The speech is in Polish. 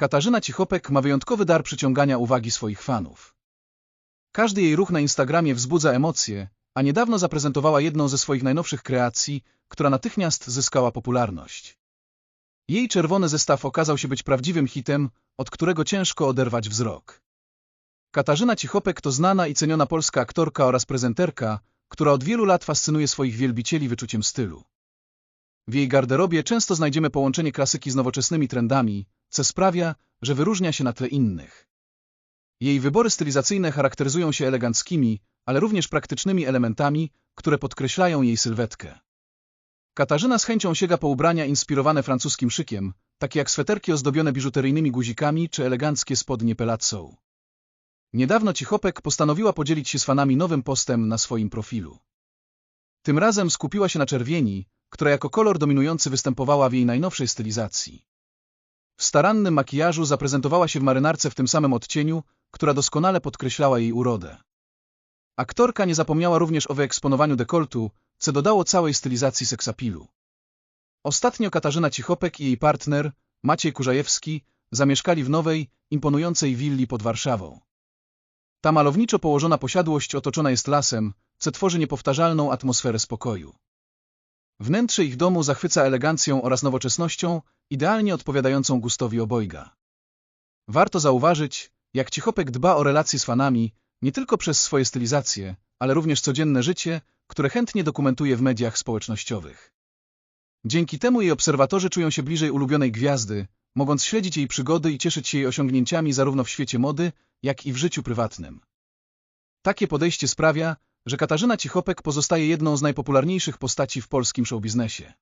Katarzyna Cichopek ma wyjątkowy dar przyciągania uwagi swoich fanów. Każdy jej ruch na Instagramie wzbudza emocje, a niedawno zaprezentowała jedną ze swoich najnowszych kreacji, która natychmiast zyskała popularność. Jej czerwony zestaw okazał się być prawdziwym hitem, od którego ciężko oderwać wzrok. Katarzyna Cichopek to znana i ceniona polska aktorka oraz prezenterka, która od wielu lat fascynuje swoich wielbicieli wyczuciem stylu. W jej garderobie często znajdziemy połączenie klasyki z nowoczesnymi trendami, co sprawia, że wyróżnia się na tle innych. Jej wybory stylizacyjne charakteryzują się eleganckimi, ale również praktycznymi elementami, które podkreślają jej sylwetkę. Katarzyna z chęcią sięga po ubrania inspirowane francuskim szykiem, takie jak sweterki ozdobione biżuteryjnymi guzikami czy eleganckie spodnie pelazzo. Niedawno Cichopek postanowiła podzielić się z fanami nowym postem na swoim profilu. Tym razem skupiła się na czerwieni, która jako kolor dominujący występowała w jej najnowszej stylizacji. W starannym makijażu zaprezentowała się w marynarce w tym samym odcieniu, która doskonale podkreślała jej urodę. Aktorka nie zapomniała również o wyeksponowaniu dekoltu, co dodało całej stylizacji seksapilu. Ostatnio Katarzyna Cichopek i jej partner, Maciej Kurzajewski, zamieszkali w nowej, imponującej willi pod Warszawą. Ta malowniczo położona posiadłość otoczona jest lasem, co tworzy niepowtarzalną atmosferę spokoju. Wnętrze ich domu zachwyca elegancją oraz nowoczesnością, idealnie odpowiadającą gustowi obojga. Warto zauważyć, jak Cichopek dba o relacje z fanami, nie tylko przez swoje stylizacje, ale również codzienne życie, które chętnie dokumentuje w mediach społecznościowych. Dzięki temu jej obserwatorzy czują się bliżej ulubionej gwiazdy, mogąc śledzić jej przygody i cieszyć się jej osiągnięciami zarówno w świecie mody, jak i w życiu prywatnym. Takie podejście sprawia, że Katarzyna Cichopek pozostaje jedną z najpopularniejszych postaci w polskim showbiznesie.